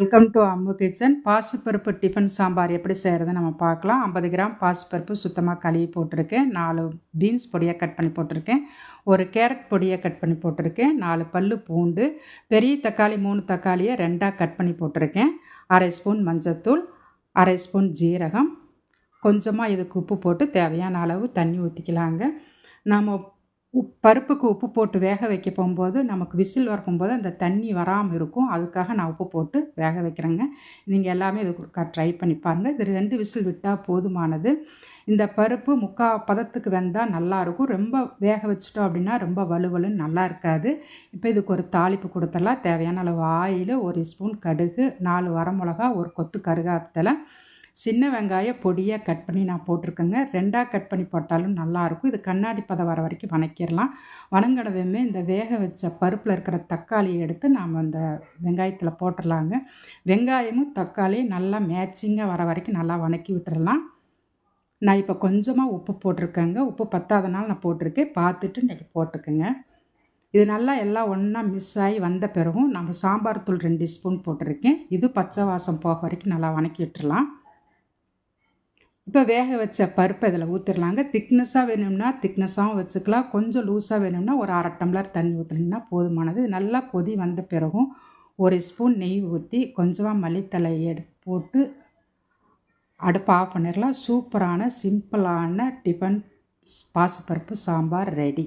Welcome to Ammu kitchen பாசிப்பருப்பு tiffin sambar எப்படி செய்கிறது நம்ம பார்க்கலாம். ஐம்பது கிராம் பாசிப்பருப்பு சுத்தமாக கழுவி போட்டிருக்கேன். நாலு பீன்ஸ் பொடியாக கட் பண்ணி போட்டிருக்கேன். ஒரு கேரட் பொடியாக கட் பண்ணி போட்டிருக்கேன். நாலு பல் பூண்டு பெரிய தக்காளி மூணு தக்காளியை ரெண்டாக கட் பண்ணி போட்டிருக்கேன். அரை ஸ்பூன் மஞ்சத்தூள் அரை ஸ்பூன் ஜீரகம். கொஞ்சமாக இதுக்கு உப்பு போட்டு தேவையான அளவு தண்ணி ஊற்றிக்கலாங்க நம்ம உப் பருப்புக்கு உப்பு போட்டு வேக வைக்க போகும்போது நமக்கு விசில் வரக்கும்போது அந்த தண்ணி வராமல் இருக்கும். அதுக்காக நான் உப்பு போட்டு வேக வைக்கிறேங்க. நீங்கள் எல்லாமே இது ட்ரை பண்ணி பாருங்கள் இது ரெண்டு விசில் விட்டால் போதுமானது. இந்த பருப்பு முக்கால் பதத்துக்கு வெந்தால் நல்லாயிருக்கும் ரொம்ப வேக வச்சிட்டோம் அப்படின்னா ரொம்ப வலுவலுன்னு நல்லா இருக்காது. இப்போ இதுக்கு ஒரு தாளிப்பு கொடுத்தலாம் தேவையான அளவு ஆயில் ஒரு ஸ்பூன் கடுகு நாலு வரமிளகா ஒரு கொத்து கருகாத்தலை சின்ன வெங்காயம் பொடியாக கட் பண்ணி நான் போட்டிருக்கேங்க. ரெண்டாக கட் பண்ணி போட்டாலும் நல்லாயிருக்கும். இது கண்ணாடி பதம் வர வரைக்கும் வணக்கிடலாம். வணங்கினதுமே இந்த வேக வச்ச பருப்பில் இருக்கிற தக்காளியை எடுத்து நாம் அந்த வெங்காயத்தில் போட்டுடலாங்க. வெங்காயமும் தக்காளியும் நல்லா மேட்சிங்காக வர வரைக்கும் நல்லா வணக்கி விட்டுடலாம். நான் இப்போ கொஞ்சமாக உப்பு போட்டிருக்கேங்க. உப்பு பத்தாதனால நான் போட்டிருக்கேன். பார்த்துட்டு இன்றைக்கி போட்டுக்கோங்க. இது நல்லா எல்லாம் ஒன்றா மிஸ் ஆகி வந்த பிறகும் நம்ம சாம்பார் தூள் ரெண்டு ஸ்பூன் போட்டிருக்கேன். இது பச்சை வாசம் போக வரைக்கும் நல்லா வணக்கி விட்டுறலாம் இப்போ வேக வச்ச பருப்பை இதில் ஊற்றிடலாங்க திக்னஸ்ஸாக வேணும்னா திக்னஸாகவும் வச்சுக்கலாம். கொஞ்சம் லூஸாக வேணும்னா ஒரு அரை டம்ளர் தண்ணி ஊற்றுனீங்கன்னா போதுமானது. நல்லா கொதி வந்த பிறகும் ஒரு ஸ்பூன் நெய் ஊற்றி கொஞ்சமாக மல்லித்தலை எடுத்து போட்டு அடுப்பு ஆஃப் பண்ணிடலாம் சூப்பரான சிம்பிளான டிஃபன் பாசிப்பருப்பு சாம்பார் ரெடி